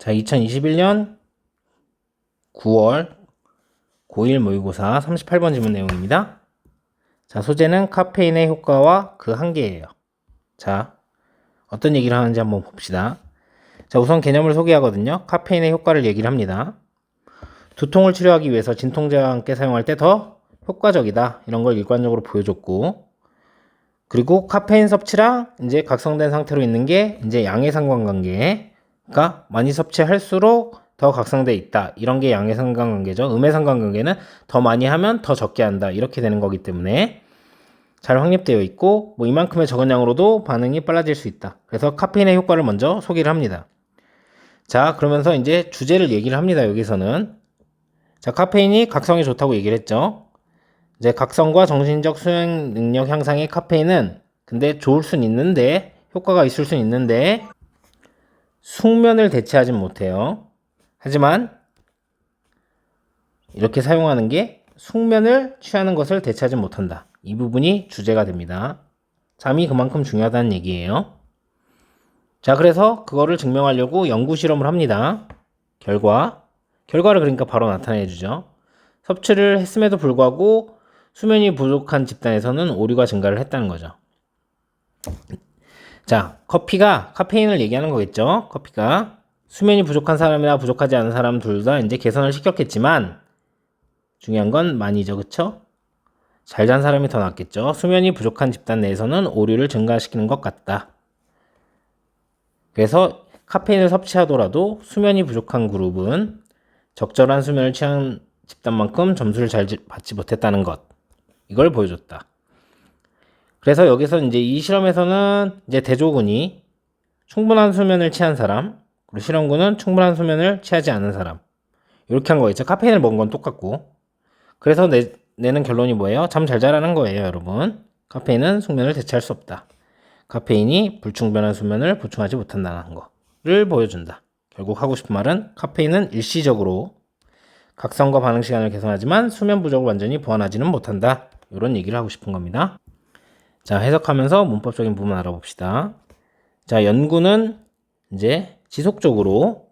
자, 2021년 9월 고1 모의고사 38번 지문 내용입니다. 자, 소재는 카페인의 효과와 그 한계예요. 자, 어떤 얘기를 하는지 한번 봅시다. 자, 우선 개념을 소개하거든요. 카페인의 효과를 얘기를 합니다. 두통을 치료하기 위해서 진통제와 함께 사용할 때 더 효과적이다. 이런 걸 일관적으로 보여줬고, 그리고 카페인 섭취랑 이제 각성된 상태로 있는 게 이제 양의 상관관계 가 많이 섭취할수록 더 각성돼 있다. 이런 게 양의 상관관계죠. 음의 상관관계는 더 많이 하면 더 적게 한다. 이렇게 되는 거기 때문에 잘 확립되어 있고 뭐 이만큼의 적은 양으로도 반응이 빨라질 수 있다. 그래서 카페인의 효과를 먼저 소개를 합니다. 자, 그러면서 이제 주제를 얘기를 합니다. 여기서는 자, 카페인이 각성에 좋다고 얘기를 했죠. 이제 각성과 정신적 수행 능력 향상의 카페인은 근데 좋을 순 있는데 효과가 있을 순 있는데 숙면을 대체하진 못해요. 하지만 이렇게 사용하는 게 숙면을 취하는 것을 대체하지 못한다. 이 부분이 주제가 됩니다. 잠이 그만큼 중요하다는 얘기예요. 자, 그래서 그거를 증명하려고 연구 실험을 합니다. 결과. 결과를 그러니까 바로 나타내 주죠. 섭취를 했음에도 불구하고 수면이 부족한 집단에서는 오류가 증가를 했다는 거죠. 자, 커피가 카페인을 얘기하는 거겠죠. 커피가 수면이 부족한 사람이나 부족하지 않은 사람 둘 다 이제 개선을 시켰겠지만 중요한 건 많이죠. 그쵸? 잘 잔 사람이 더 낫겠죠. 수면이 부족한 집단 내에서는 오류를 증가시키는 것 같다. 그래서 카페인을 섭취하더라도 수면이 부족한 그룹은 적절한 수면을 취한 집단만큼 점수를 잘 지- 받지 못했다는 것. 이걸 보여줬다. 그래서 여기서 이제 이 실험에서는 이제 대조군이 충분한 수면을 취한 사람, 그리고 실험군은 충분한 수면을 취하지 않은 사람. 이렇게 한 거겠죠. 카페인을 먹은 건 똑같고. 그래서 내, 내는 결론이 뭐예요? 잠 잘 자라는 거예요, 여러분. 카페인은 숙면을 대체할 수 없다. 카페인이 불충분한 수면을 보충하지 못한다는 거를 보여준다. 결국 하고 싶은 말은 카페인은 일시적으로 각성과 반응 시간을 개선하지만 수면 부족을 완전히 보완하지는 못한다. 이런 얘기를 하고 싶은 겁니다. 자, 해석하면서 문법적인 부분 알아봅시다. 자, 연구는 이제 지속적으로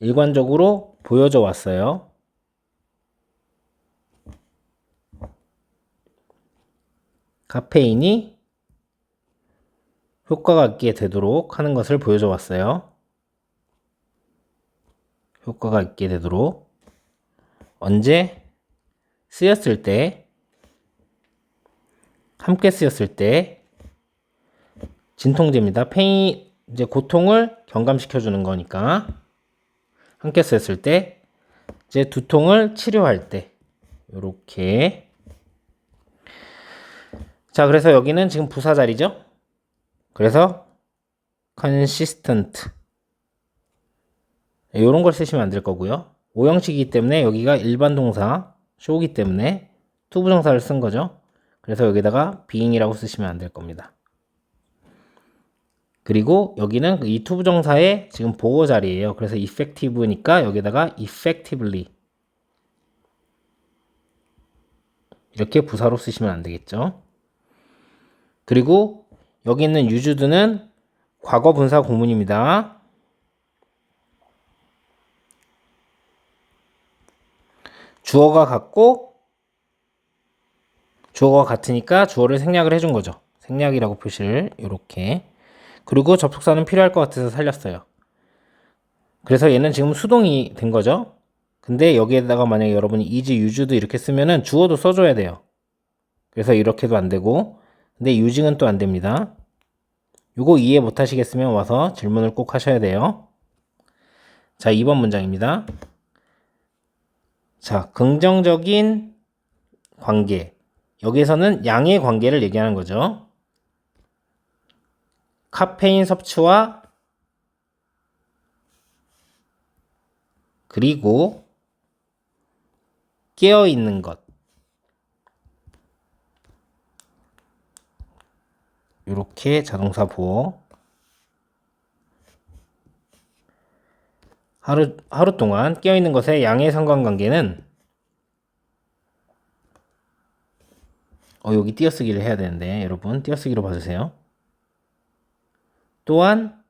일관적으로 보여져 왔어요. 카페인이 효과가 있게 되도록 하는 것을 보여줘 왔어요. 효과가 있게 되도록 언제 쓰였을 때 함께 쓰였을 때 진통제입니다. 페인 이제 고통을 경감시켜 주는 거니까 함께 쓰였을 때 이제 두통을 치료할 때 요렇게 자 그래서 여기는 지금 부사 자리죠. 그래서 consistent 이런 걸 쓰시면 안 될 거고요. 오형식이기 때문에 여기가 일반 동사 show기 때문에 투부정사를 쓴 거죠. 그래서 여기다가 being이라고 쓰시면 안 될 겁니다. 그리고 여기는 이 투부정사의 지금 보호 자리예요. 그래서 effective니까 여기다가 effectively 이렇게 부사로 쓰시면 안 되겠죠. 그리고 여기 있는 used는 과거 분사 구문입니다. 주어가 같고 주어가 같으니까 주어를 생략을 해준 거죠. 생략이라고 표시를 이렇게 그리고 접속사는 필요할 것 같아서 살렸어요. 그래서 얘는 지금 수동이 된 거죠. 근데 여기에다가 만약에 여러분이 is used 이렇게 쓰면은 주어도 써줘야 돼요. 그래서 이렇게도 안 되고 근데 using은 또 안 됩니다. 요거 이해 못 하시겠으면 와서 질문을 꼭 하셔야 돼요. 자, 2번 문장입니다. 자, 긍정적인 관계. 여기에서는 양의 관계를 얘기하는 거죠. 카페인 섭취와 그리고 깨어 있는 것. 이렇게 자동사 보호. 하루, 하루 동안 깨어 있는 것의 양의 상관관계는 어, 여기 띄어쓰기를 해야 되는데, 여러분, 띄어쓰기로 봐주세요. 또한,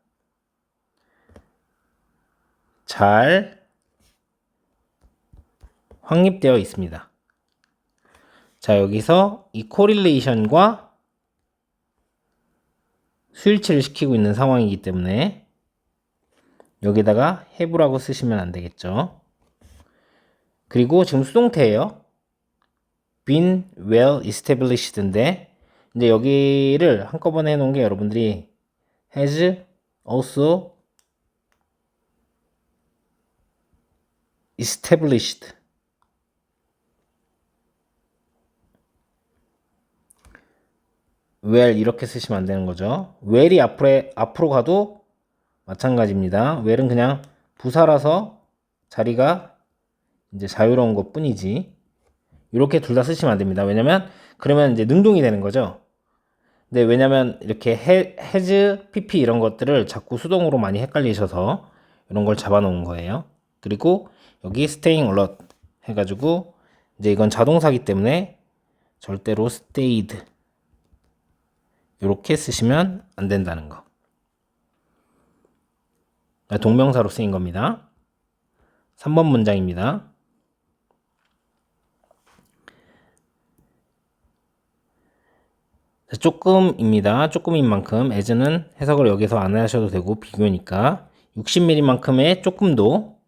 잘 확립되어 있습니다. 자, 여기서 이 코릴레이션과 수일치를 시키고 있는 상황이기 때문에 여기다가 have라고 쓰시면 안 되겠죠. 그리고 지금 수동태예요. Been well established인데 이제 여기를 한꺼번에 해놓은 게 여러분들이 has also established well 이렇게 쓰시면 안 되는 거죠. well이 앞으로, 앞으로 가도 마찬가지입니다. well은 그냥 부사라서 자리가 이제 자유로운 것 뿐이지. 이렇게 둘 다 쓰시면 안 됩니다. 왜냐면 그러면 이제 능동이 되는 거죠. 근데 왜냐면 이렇게 해, has, pp 이런 것들을 자꾸 수동으로 많이 헷갈리셔서 이런 걸 잡아놓은 거예요. 그리고 여기 staying alert 해가지고 이제 이건 자동사기 때문에 절대로 stayed 이렇게 쓰시면 안 된다는 거. 동명사로 쓰인 겁니다. 3번 문장입니다. 조금입니다. 조금인 만큼 as는 해석을 여기서 안 하셔도 되고 비교니까 60mm만큼의 조금도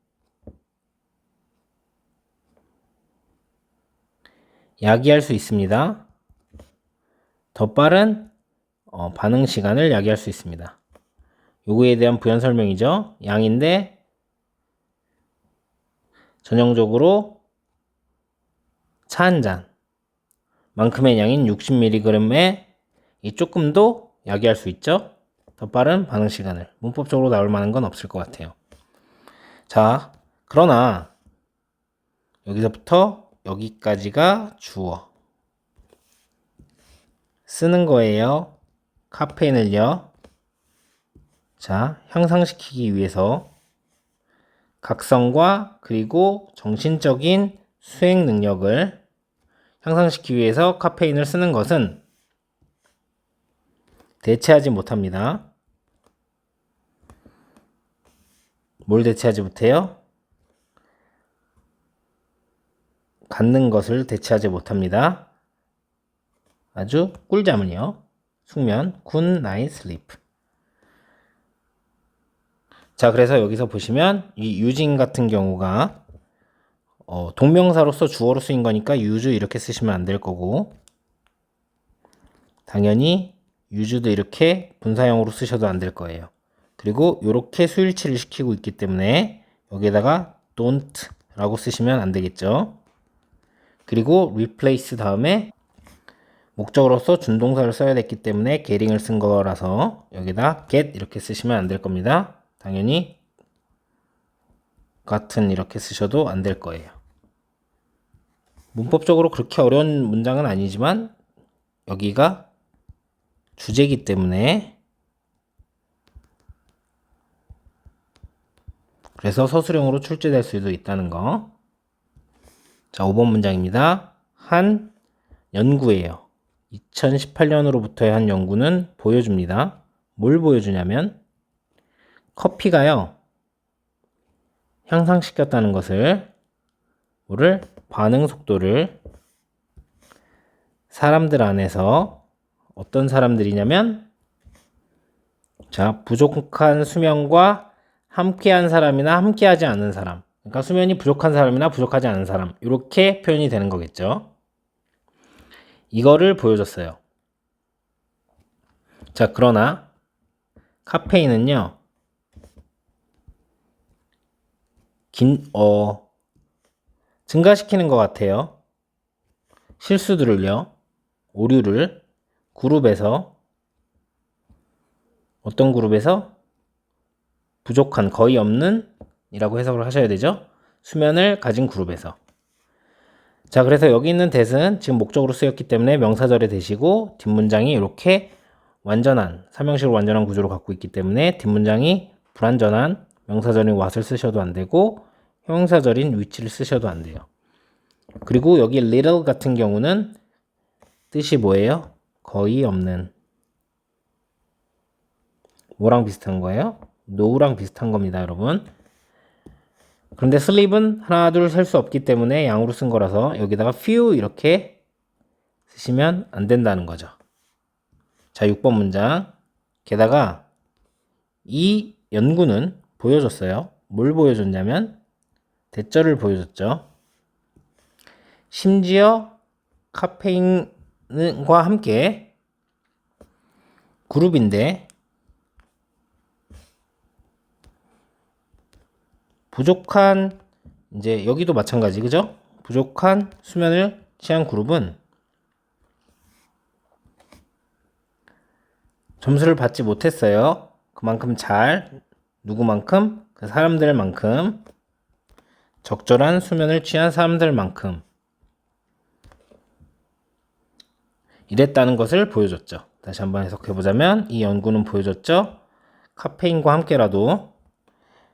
야기할 수 있습니다. 더 빠른 어, 반응 시간을 야기할 수 있습니다. 요거에 대한 부연 설명이죠. 양인데 전형적으로 차 한 잔 만큼의 양인 60mg에 이 조금도 야기할 수 있죠. 더 빠른 반응 시간을 문법적으로 나올 만한 건 없을 것 같아요. 자, 그러나 여기서부터 여기까지가 주어 쓰는 거예요. 카페인을요. 자, 향상시키기 위해서 각성과 그리고 정신적인 수행 능력을 향상시키기 위해서 카페인을 쓰는 것은 대체하지 못합니다. 뭘 대체하지 못해요? 갖는 것을 대체하지 못합니다. 아주 꿀잠은요. 숙면, 군 나잇 슬리프. 자, 그래서 여기서 보시면 이 유진 같은 경우가 어, 동명사로서 주어로 쓰인 거니까 유주 이렇게 쓰시면 안 될 거고 당연히 유주도 이렇게 분사형으로 쓰셔도 안 될 거예요. 그리고 이렇게 수일치를 시키고 있기 때문에 여기에다가 don't 라고 쓰시면 안 되겠죠. 그리고 replace 다음에 목적으로서 준동사를 써야 됐기 때문에 getting을 쓴 거라서 여기다 get 이렇게 쓰시면 안 될 겁니다. 당연히 같은 이렇게 쓰셔도 안 될 거예요. 문법적으로 그렇게 어려운 문장은 아니지만 여기가 주제이기 때문에 그래서 서술형으로 출제될 수도 있다는 거. 자, 5번 문장입니다. 한 연구예요. 2018년으로부터의 한 연구는 보여줍니다. 뭘 보여주냐면 커피가요. 향상시켰다는 것을 뭐를 반응 속도를 사람들 안에서 어떤 사람들이냐면 자 부족한 수면과 함께한 사람이나 함께하지 않은 사람. 그러니까 수면이 부족한 사람이나 부족하지 않은 사람. 이렇게 표현이 되는 거겠죠. 이거를 보여줬어요. 자 그러나 카페인은요 긴, 어, 증가시키는 것 같아요. 실수들을요, 오류를 그룹에서, 어떤 그룹에서? 부족한, 거의 없는 이라고 해석을 하셔야 되죠. 수면을 가진 그룹에서. 자, 그래서 여기 있는 대은 지금 목적으로 쓰였기 때문에 명사절에 대시고 뒷문장이 이렇게 완전한, 삼형식으로 완전한 구조를 갖고 있기 때문에 뒷문장이 불완전한 명사절인 what을 쓰셔도 안 되고 형용사절인 위치를 쓰셔도 안 돼요. 그리고 여기 little 같은 경우는 뜻이 뭐예요? 거의 없는. 뭐랑 비슷한 거예요? no랑 비슷한 겁니다, 여러분. 그런데 sleep은 하나 둘 셀 수 없기 때문에 양으로 쓴 거라서 여기다가 few 이렇게 쓰시면 안 된다는 거죠. 자, 6번 문장. 게다가 이 연구는 보여줬어요. 뭘 보여줬냐면 대절을 보여줬죠. 심지어 카페인 과 함께 그룹인데 부족한 이제 여기도 마찬가지 그죠? 부족한 수면을 취한 그룹은 점수를 받지 못했어요. 그만큼 잘 누구만큼 그 사람들만큼 적절한 수면을 취한 사람들만큼 이랬다는 것을 보여줬죠. 다시 한번 해석해 보자면 이 연구는 보여줬죠. 카페인과 함께라도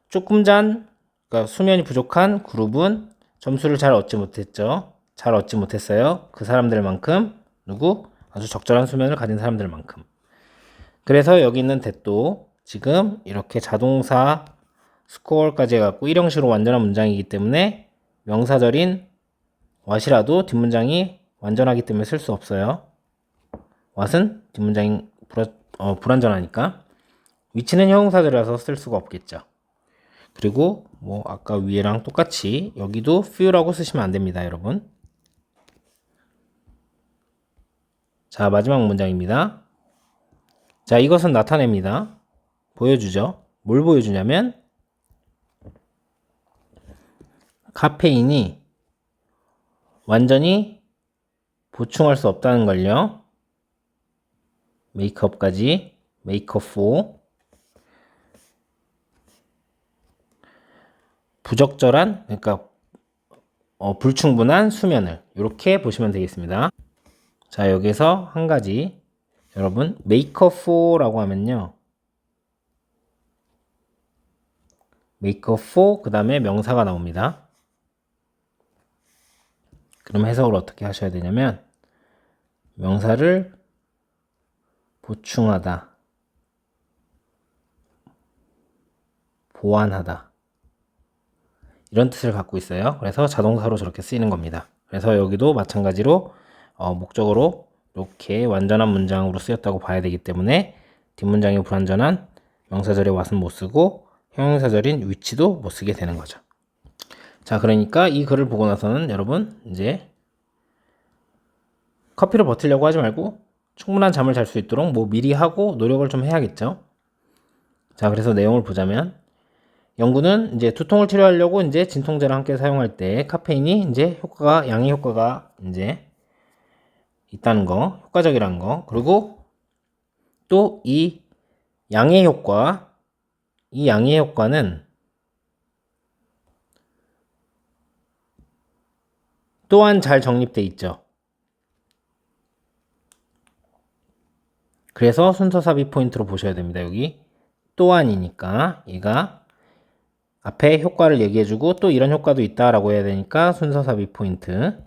조금 잔 그러니까 수면이 부족한 그룹은 점수를 잘 얻지 못했죠. 잘 얻지 못했어요. 그 사람들만큼 누구 아주 적절한 수면을 가진 사람들만큼. 그래서 여기 있는 that도 지금 이렇게 자동사 스코어까지 해갖고 일형식으로 완전한 문장이기 때문에 명사절인 what이라도 뒷문장이 완전하기 때문에 쓸 수 없어요. What은 뒷문장이 불, 어, 불완전하니까 위치는 형용사절이라서 쓸 수가 없겠죠. 그리고 뭐 아까 위에랑 똑같이 여기도 few라고 쓰시면 안 됩니다, 여러분. 자, 마지막 문장입니다. 자, 이것은 나타냅니다. 보여주죠. 뭘 보여주냐면 카페인이 완전히 보충할 수 없다는 걸요. 메이크업까지 메이크업 4 부적절한 그러니까 어, 불충분한 수면을 이렇게 보시면 되겠습니다. 자 여기서 한 가지 여러분 메이크업 4라고 하면요 메이크업 4그 다음에 명사가 나옵니다. 그럼 해석을 어떻게 하셔야 되냐면 명사를 보충하다 보완하다 이런 뜻을 갖고 있어요. 그래서 자동사로 저렇게 쓰이는 겁니다. 그래서 여기도 마찬가지로 어, 목적으로 이렇게 완전한 문장으로 쓰였다고 봐야 되기 때문에 뒷문장이 불완전한 명사절에 왓은 못 쓰고 형용사절인 위치도 못 쓰게 되는 거죠. 자, 그러니까 이 글을 보고 나서는 여러분 이제 커피를 버티려고 하지 말고 충분한 잠을 잘 수 있도록 뭐 미리 하고 노력을 좀 해야겠죠. 자, 그래서 내용을 보자면 연구는 이제 두통을 치료하려고 이제 진통제를 함께 사용할 때 카페인이 이제 효과가 양의 효과가 이제 있다는 거, 효과적이라는 거. 그리고 또 이 양의 효과, 이 양의 효과는 또한 잘 정립돼 있죠. 그래서 순서 삽입 포인트로 보셔야 됩니다. 여기 또한이니까 얘가 앞에 효과를 얘기해주고 또 이런 효과도 있다라고 해야 되니까 순서 삽입 포인트.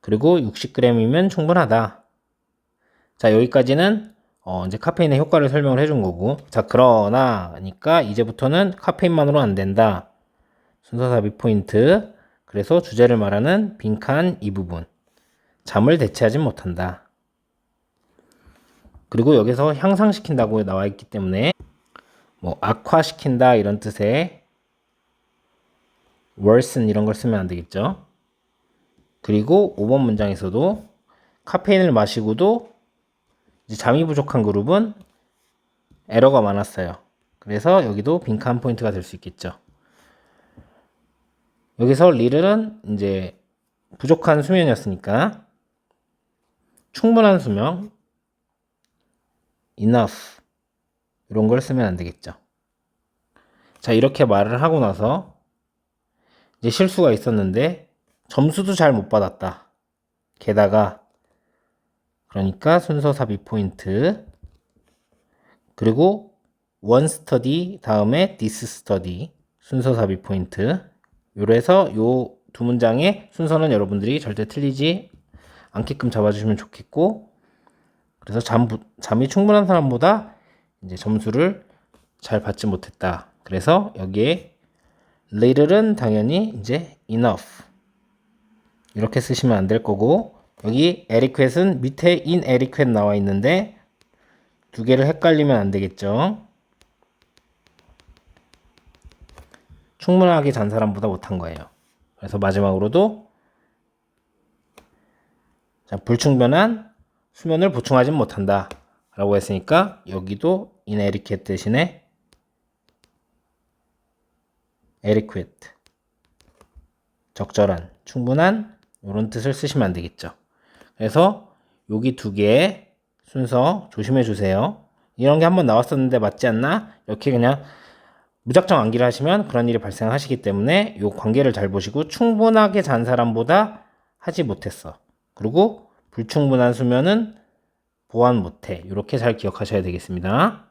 그리고 60g이면 충분하다. 자, 여기까지는 어, 이제 카페인의 효과를 설명을 해준 거고. 자, 그러나니까 이제부터는 카페인만으로 안 된다. 순서 삽입 포인트. 그래서 주제를 말하는 빈칸 이 부분. 잠을 대체하지 못한다. 그리고 여기서 향상시킨다고 나와 있기 때문에 뭐 악화시킨다 이런 뜻의 worsen 이런 걸 쓰면 안 되겠죠. 그리고 5번 문장에서도 카페인을 마시고도 잠이 부족한 그룹은 에러가 많았어요. 그래서 여기도 빈칸 포인트가 될 수 있겠죠. 여기서 리를은 이제 부족한 수면이었으니까 충분한 수면 enough 이런 걸 쓰면 안 되겠죠. 자, 이렇게 말을 하고 나서 이제 실수가 있었는데 점수도 잘 못 받았다. 게다가 그러니까 순서 삽입 포인트 그리고 원 스터디 다음에 디스 스터디 순서 삽입 포인트 요래서 요 두 문장의 순서는 여러분들이 절대 틀리지 않게끔 잡아주시면 좋겠고 그래서 잠, 잠이 충분한 사람보다 이제 점수를 잘 받지 못했다. 그래서 여기에 little은 당연히 이제 enough 이렇게 쓰시면 안 될 거고 여기 adequate은 밑에 inadequate 나와 있는데 두 개를 헷갈리면 안 되겠죠. 충분하게 잔 사람보다 못한 거예요. 그래서 마지막으로도 자, 불충분한 수면을 보충하지 못한다. 라고 했으니까 여기도 inadequate 대신에 adequate 적절한, 충분한 이런 뜻을 쓰시면 안 되겠죠. 그래서 여기 두 개의 순서 조심해 주세요. 이런 게 한번 나왔었는데 맞지 않나? 이렇게 그냥 무작정 암기를 하시면 그런 일이 발생하시기 때문에 이 관계를 잘 보시고 충분하게 잔 사람보다 하지 못했어. 그리고 불충분한 수면은 보완 못해. 이렇게 잘 기억하셔야 되겠습니다.